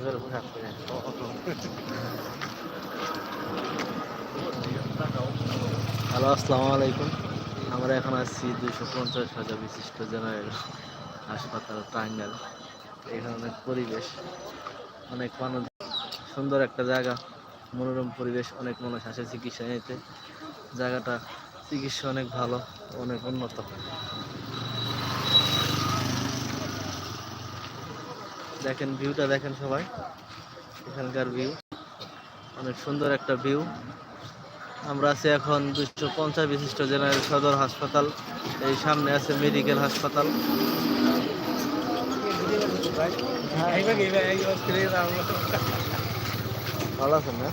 Hello আসসালামু আলাইকুম আমরা এখন আছি দুইশো পঞ্চাশ হাজার বিশিষ্ট জেনারেল হাসপাতাল টাঙ্গাইল এখানে অনেক পরিবেশ অনেক মানুষ সুন্দর একটা জায়গা মনোরম পরিবেশ অনেক মানুষ আসে চিকিৎসা নিতে জায়গাটা চিকিৎসা অনেক ভালো অনেক উন্নত দেখেন ভিউটা দেখেন সবাই। এখানকার ভিউ অনেক সুন্দর একটা ভিউ আমরা আছি এখন দুশো পঞ্চাশ বিশিষ্ট জেনারেল সদর হাসপাতাল। এই সামনে আছে মেডিকেল হাসপাতাল। ভালো আছেন না?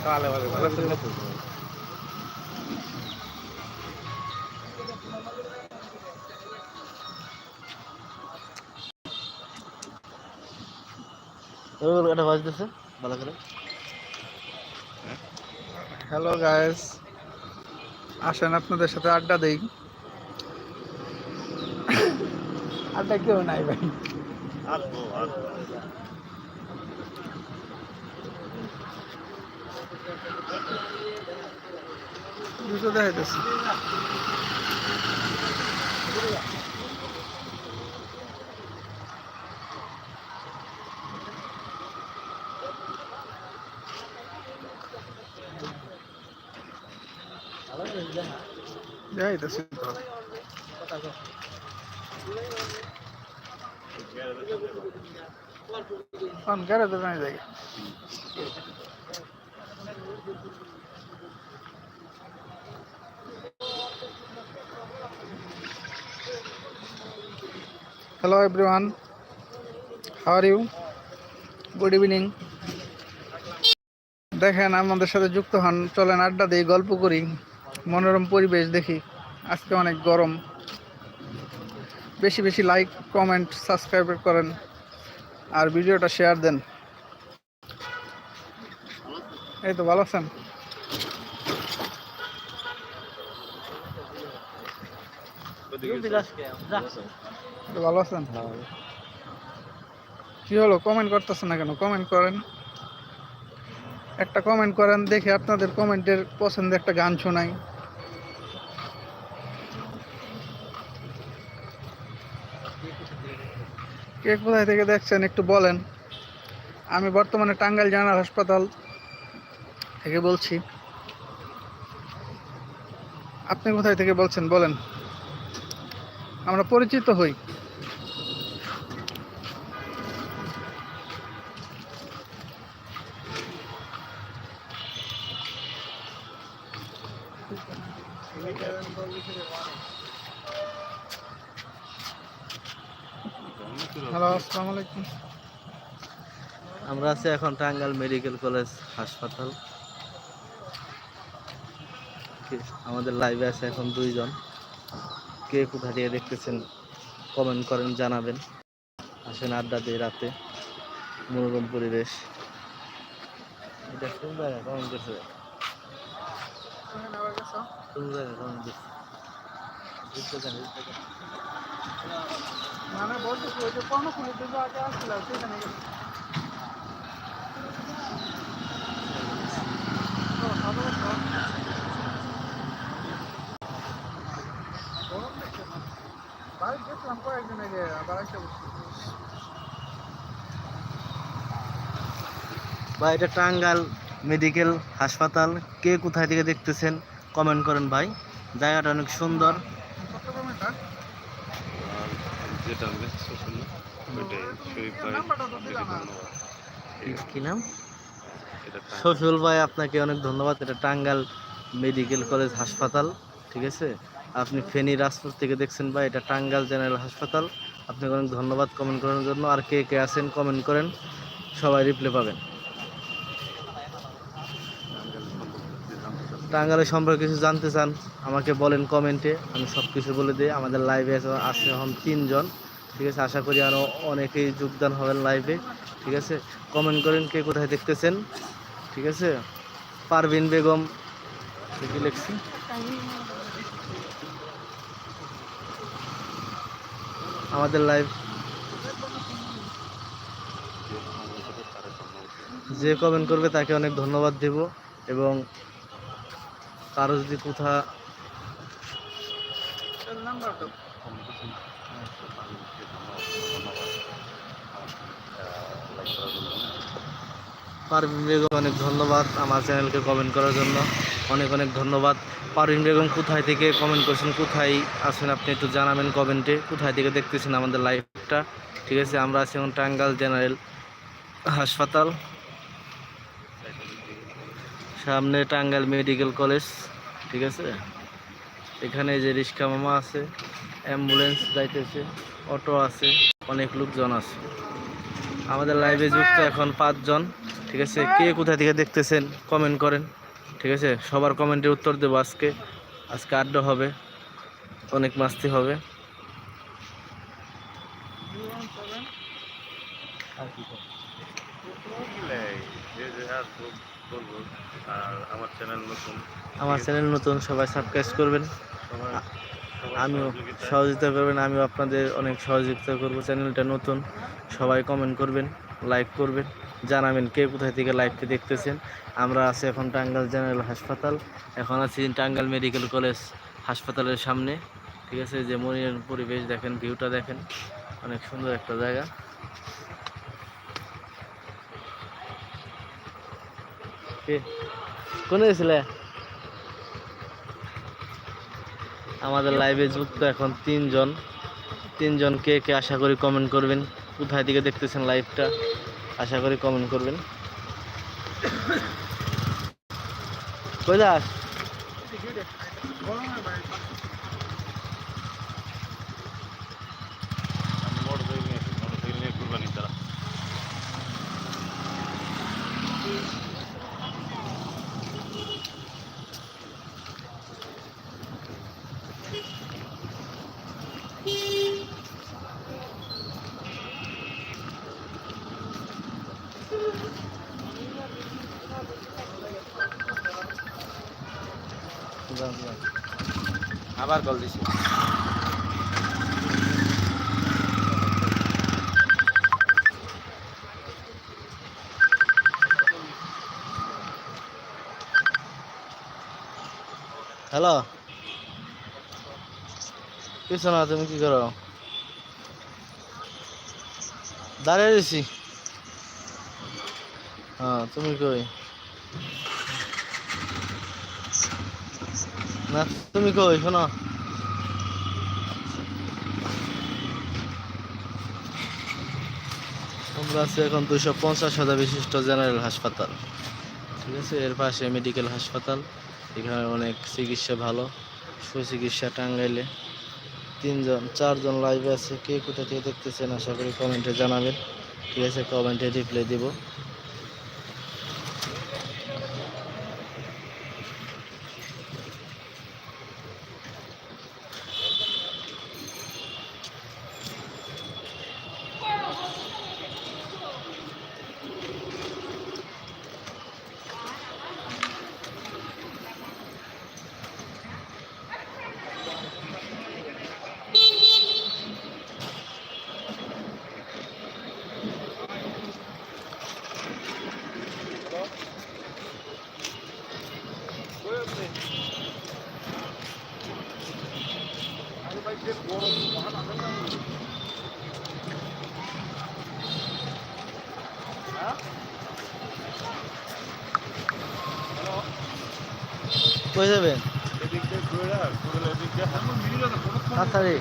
বাজতেছে ভালো করে। হ্যালো গাইস আসেন, আপনাদের সাথে আড্ডা দেই। আড্ডা কেউ নাই, ভাই। দুটো দেখাইতেছি। দেখাইতেছি তো। ফোন করে তো নাই দেখে hello everyone how are you good evening দেখেন, আমাদের সাথে যুক্ত হন, চলেন আড্ডা দিই গল্প করি, মনোরম পরিবেশ দেখি। আজকে অনেক গরম। বেশি বেশি লাইক কমেন্ট সাবস্ক্রাইব করেন। আর ভিডিওটা শেয়ার দেন। এই তো ভালো আছেন? ভালো আছেন? কি হলো? কমেন্ট করতেছেন না কেন? কমেন্ট করেন। একটা কমেন্ট করেন, দেখে আপনাদের কমেন্টের পছন্দের একটা গান শোনাই। কে কোথায় থেকে দেখছেন একটু বলেন। আমি বর্তমানে টাঙ্গাইল জেনারেল হাসপাতাল থেকে বলছি। আপনি কোথায় থেকে বলছেন বলেন। আমরা পরিচিত হই। আছি এখন টাঙ্গাল মেডিকেল কলেজ হাসপাতাল। আমাদের লাইভে আছে এখন দুইজন। কে কোথা দিয়ে দেখতেছেন কমেন্ট করেন, জানাবেন। আসেন আড্ডা দিয়ে রাতে। মনোরম পরিবেশ। এটা কোন জায়গা কমেন্ট করছে আগে আসছিল, সেখানে গেছি ও, ভালো আছো? গরম দেখছে না। বাড়ি গেছিলাম কয়েকদিন ভাই, এটা টাঙ্গাইল মেডিকেল হাসপাতাল। কে কোথায় থেকে দেখতেছেন কমেন্ট করেন ভাই। জায়গাটা অনেক সুন্দর। কি- নাম? ভাই, আপনাকে অনেক ধন্যবাদ। এটা টাঙ্গাল মেডিকেল কলেজ হাসপাতাল, ঠিক আছে? আপনি ফেনী রাজপুর থেকে দেখছেন ভাই, এটা টাঙ্গাল জেনারেল হাসপাতাল। আপনাকে অনেক ধন্যবাদ কমেন্ট করার জন্য। আর কে কে আছেন কমেন্ট করেন, সবাই রিপ্লাই পাবেন। টাঙ্গাইলের সম্পর্কে কিছু জানতে চান, আমাকে বলেন কমেন্টে আমি সব কিছু বলে দিই। আমাদের লাইভে আছে এখন তিনজন, ঠিক আছে? আশা করি আরও অনেকেই যোগদান হবেন লাইভে ঠিক আছে? কমেন্ট করেন কে কোথায় দেখতেছেন, ঠিক আছে? পারভিন বেগম লিখছি আমাদের সম্ভব যে কমেন্ট করবে তাকে অনেক ধন্যবাদ দেব এবং কারও যদি কোথা পারভিন অনেক ধন্যবাদ আমার চ্যানেলকে কমেন্ট করার জন্য। অনেক অনেক ধন্যবাদ। পারভিন বেগম কোথায় থেকে কমেন্ট করছেন, কোথায় আছেন আপনি একটু জানাবেন কমেন্টে কোথায় থেকে দেখতেছেন আমাদের লাইভটা ঠিক আছে, আমরা আছি এখন টাঙ্গাল জেনারেল হাসপাতাল। সামনে টাঙ্গাইল মেডিকেল কলেজ ঠিক আছে? এখানে যে রিক্সা মামা আছে অ্যাম্বুলেন্স যাইতেছে অটো আছে, অনেক লোকজন আছে। আমাদের লাইভে যুক্ত এখন পাঁচজন, ঠিক আছে? কে কোথা থেকে দেখতেছেন কমেন্ট করেন। ঠিক আছে? সবার কমেন্টে উত্তর দেবো আজকে। আজকে আড্ডা হবে। অনেক মাস্তি হবে। আমার চ্যানেল নতুন আমার চ্যানেল নতুন সবাই সাবস্ক্রাইব করবেন। আমিও। সহযোগিতা করবেন। আমিও আপনাদের অনেক সহযোগিতা করব। চ্যানেলটা নতুন, সবাই কমেন্ট করবেন। লাইক করবেন। জানাবেন কে কোথায় থেকে লাইভটি দেখতেছেন। আমরা আছি এখন টাঙ্গাইল জেনারেল হাসপাতাল। এখন আছি টাঙ্গাইল মেডিকেল কলেজ হাসপাতালের সামনে। ঠিক আছে যে মনির পরিবেশ দেখেন ভিউটা দেখেন। অনেক সুন্দর একটা জায়গা। কোনে গেছিলে? আমাদের লাইভে যুক্ত এখন তিনজন। তিনজন কে কে আশা করি কমেন্ট করবেন। কোথায় দিকে দেখতেছেন লাইভটা আশা করি কমেন্ট করবেন। কই যাস আমি মোটরসাইকেল নিয়ে আসি, মোটরসাইকেল নিয়ে কুরবানি তারা আবার কল দিছি। হ্যালো কিছু না তুমি কি করো? দাঁড়িয়ে দিছি হ্যাঁ তুমি কই? না, তুমি কই, শোনো। আমরা আছি এখন দুশো পঞ্চাশ হাজার বিশিষ্ট জেনারেল হাসপাতাল। ঠিক আছে? এর পাশে মেডিকেল হাসপাতাল। এখানে অনেক চিকিৎসা ভালো। সুচিকিৎসা টাঙ্গাইলে। তিনজন, চারজন লাইভে আছে। কে কোথা থেকে দেখতেছেন আশা করি কমেন্টে জানাবেন। ঠিক আছে? কমেন্টে রিপ্লাই দিব। কই যাবেন তাড়াতাড়ি।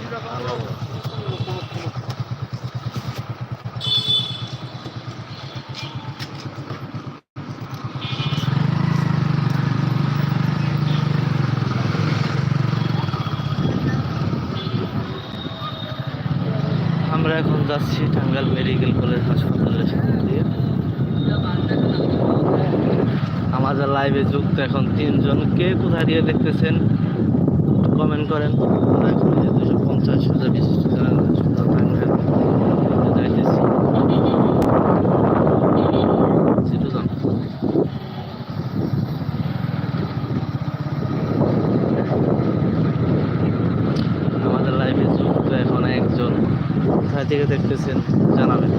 আমরা এখন যাচ্ছি টাঙ্গাইল মেডিকেল কলেজ হাসপাতালের সামনে দিয়ে। আমাদের লাইভে যুক্ত এখন তিনজন। কে কোথায় দিয়ে দেখতেছেন কমেন্ট করেন। দুশো পঞ্চাশ হাজার বিশিষ্ট জেনারেল হাসপাতাল টাঙ্গাইল যাইতেছি সিটিজেন আমাদের লাইভে যুক্ত এখন একজন কোথায় থেকে দেখতেছেন জানাবেন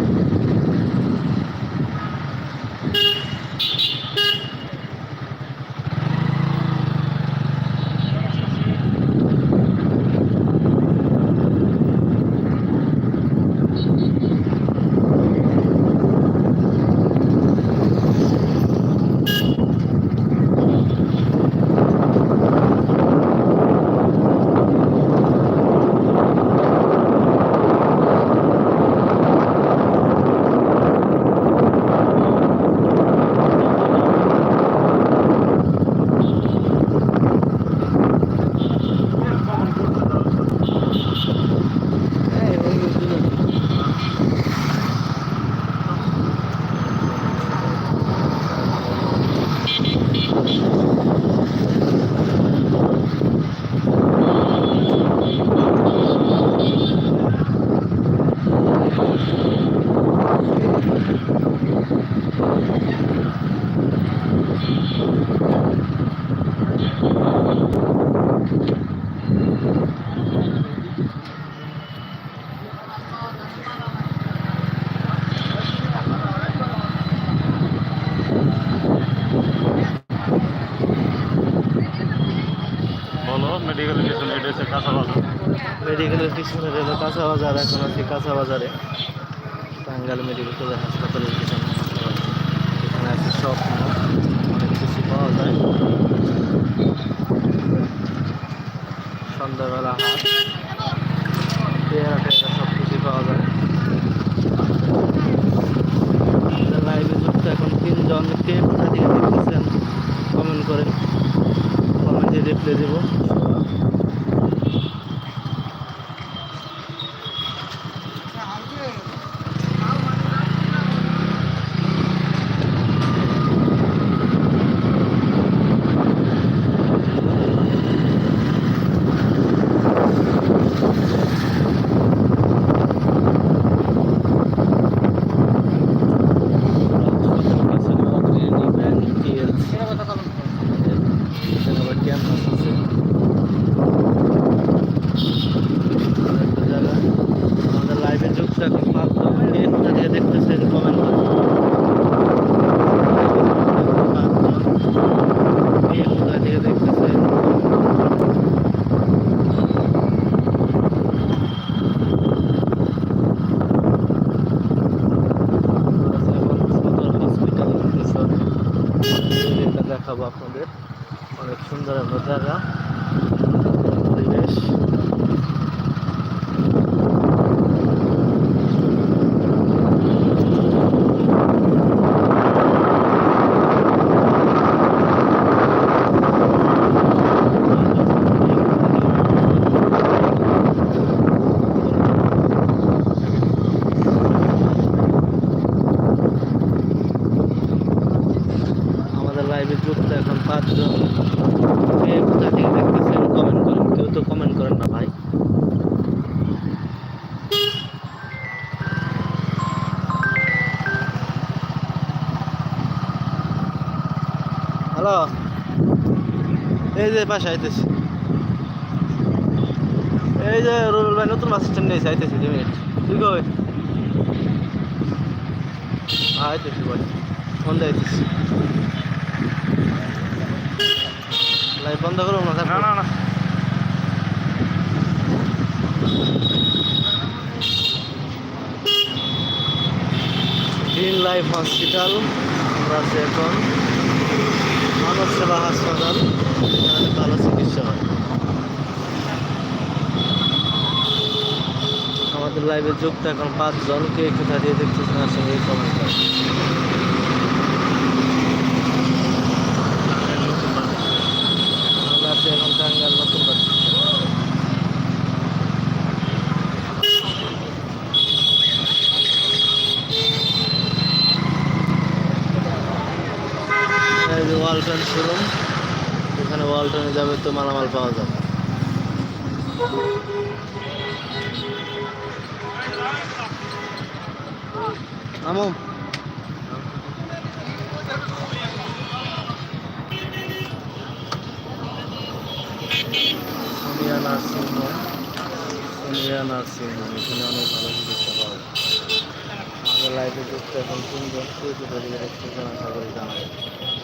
বলো মেডিকেল স্টেশন এটা হচ্ছে কাঁচা বাজার মেডিকেলের পিছনে রইল কাঁচা বাজার, এখন আছি কাঁচা বাজারে। টাঙ্গাইল মেডিকেল কলেজ হাসপাতালের পিছনে। এখানে আছে সব, অনেক কিছু পাওয়া যায়। সন্ধ্যাবেলা হাট। পেয়ারা টেয়ারা সব কিছু পাওয়া যায়। লাইভে যুক্ত এখন তিনজন। কে কোথা থেকে দেখতেছেন? কমেন্ট করেন কমেন্টে রিপ্লাই দেবো আমাদের লাইভে যুক্ত এখন মাত্র কে কোথা থেকে দেখতেছেন কমেন্ট করুন কে কোথা থেকে দেখতেছেন এখন সদর হসপিটাল এটা দেখাবো আপনাদের। অনেক সুন্দর একটা জায়গা। পরিবেশ আমাদের লাইভে যুক্ত এখন পাঁচজন কে কোথা থেকে দেখতেছেন কমেন্ট করেন কেউ তো কমেন্ট করেন না ভাই হ্যালো এই যে পাশে আইতেছি। এই যে রুবেল ভাই নতুন বাস স্ট্যান্ডে এসে আইতেছি দুই মিনিট। তুই কবে আইতেছি ভাই ফোন দিয়ে আইতেছি। লাইভ বন্ধ করো না না না না। গ্রিন লাইফ হসপিটাল আমরা আছি এখন। মানব সেবা হাসপাতাল এখানে ভালো চিকিৎসা হয়। আমাদের লাইভে যুক্ত এখন পাঁচজন, কে কোথা দিয়ে দেখতেছেন আসলে এই কমেন্ট আমরা আছি এখন টাঙ্গাল নতুন বাস এই যে ওয়ালটন শোরুম এখানে ওয়ালটনে যাবে তো মালামাল পাওয়া যাবে। আমো Sonia nursing home Sonia nursing home এখানে অনেক ভালো চিকিৎসা পাওয়া যায়। আমাদের লাইফে যুক্ত এখন তিনজন দেখতেছেন আশা করি জানাবেন এটা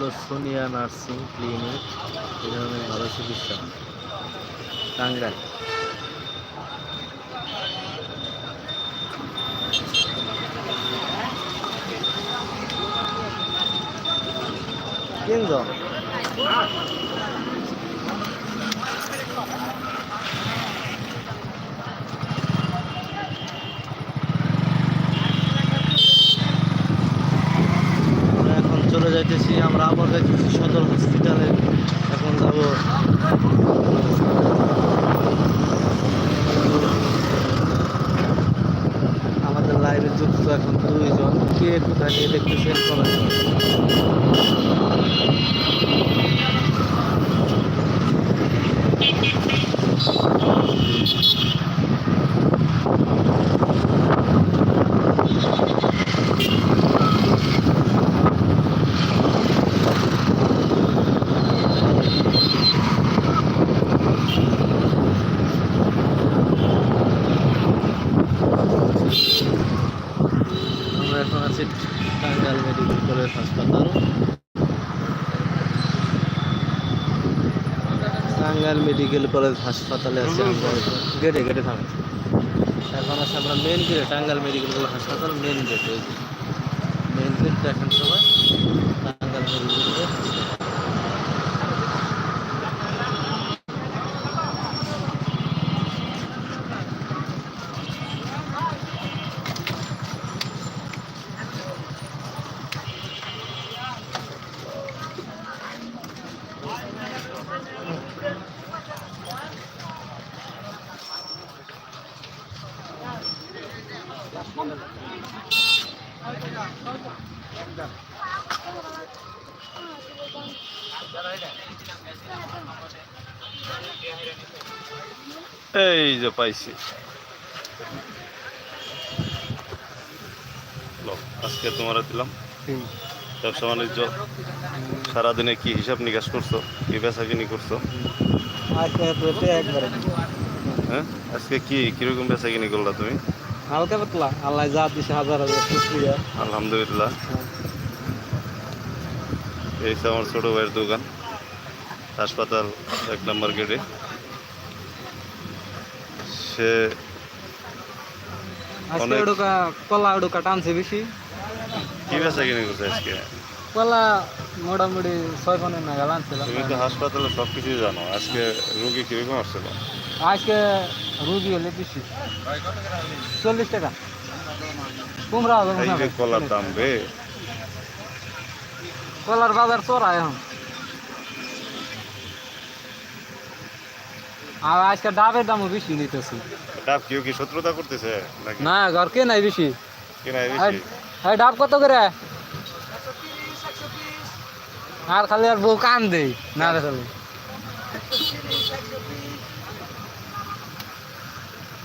হলো সোনিয়া নার্সিং ক্লিনিক। এই ধরনের ভালো চিকিৎসা। টাঙ্গাইল। তিনজন আমরা এখন চলে যাইতেছি, আমরা আবার যাইতেছি সদর হসপিটালে এখন যাব। আমাদের লাইভে যুক্ত এখন দুইজন। কে কোথায় নিয়ে দেখতেছেন কমেন্ট করেন। আমরা এখন আছি টাঙ্গাইল মেডিকেল কলেজ হাসপাতাল টাঙ্গাইল মেডিকেল কলেজ হাসপাতালে আছি গেটে গেটে থাকে এখন আছে আমরা মেন গেটে টাঙ্গাল মেডিকেল কলেজ হাসপাতাল মেন গেটে মেন গেটটা এখন সবাই টাঙ্গাইল মেডিকেল কলেজ এই যে পাইছি। আজকে তোমার দিলাম। ব্যবসা বাণিজ্য সারাদিনে কি হিসাব নিকাশ করছ? কি বেচা কিনি করছ? আজকে হ্যাঁ? আজকে কি কীরকম বেচা কিনি করলা তুমি? হালকা পাতলা। আল্লাহ যা দিছে হাজার হাজার শুক্রিয়া। আলহামদুলিল্লাহ। এই আমার ছোট ভাইয়ের দোকান হাসপাতাল এক নম্বর গেটে। সে অনেক- কলা ওডুকা টানছে বেশি। কি বেচা কিনি করছে আজকে? কলা মোটামুটি ছয় পনেরো নাগাল আনছিলাম তুমি তো হাসপাতালে সব কিছুই জানো। আজকে রুগী কীরকম আসছিল? আজকে রুগী হলে বেশি। চল্লিশ টাকা। কুমড়া হবে কলার দাম রে কলার বাজার চড়া এখন। আর আজকে ডাবের দামও বেশি নিতেছি। ডাব কেউ কি শত্রুতা করতেছে না ঘর কে নাই বেশি? হ্যাঁ ডাব কত করে? আর খালি আর বউ কান দেই না রে খালি।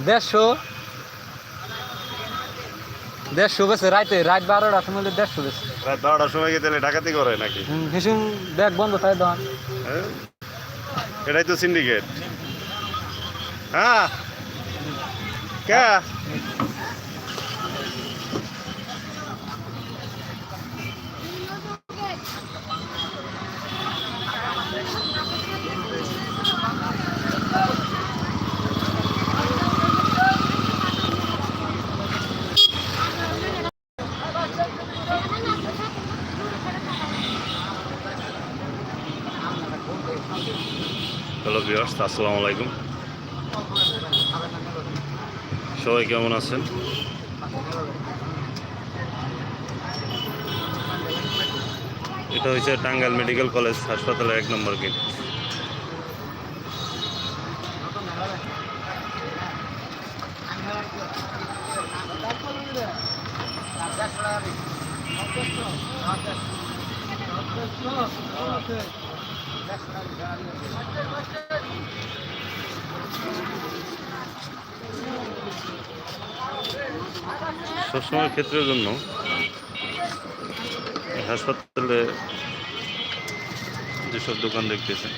দেড়শো। দেড়শো বেছে রাইতে রাত বারোটার সময় দেড়শো বেছে। রাত বারোটার সময় গিয়ে তাহলে ডাকাতি করে নাকি? হিসুম ব্যাগ বন্ধ থাকে দোকান। হ্যাঁ? এটাই তো সিন্ডিকেট। হ্যাঁ কে হ্যালো ভিউয়ার্স আসসালামু আলাইকুম সবাই কেমন আছেন? এটা হচ্ছে টাঙ্গাইল মেডিকেল কলেজ হাসপাতালের এক নম্বর গেট। সবসময় ক্ষেত্রের জন্য হাসপাতালে যেসব দোকান দেখতেছেন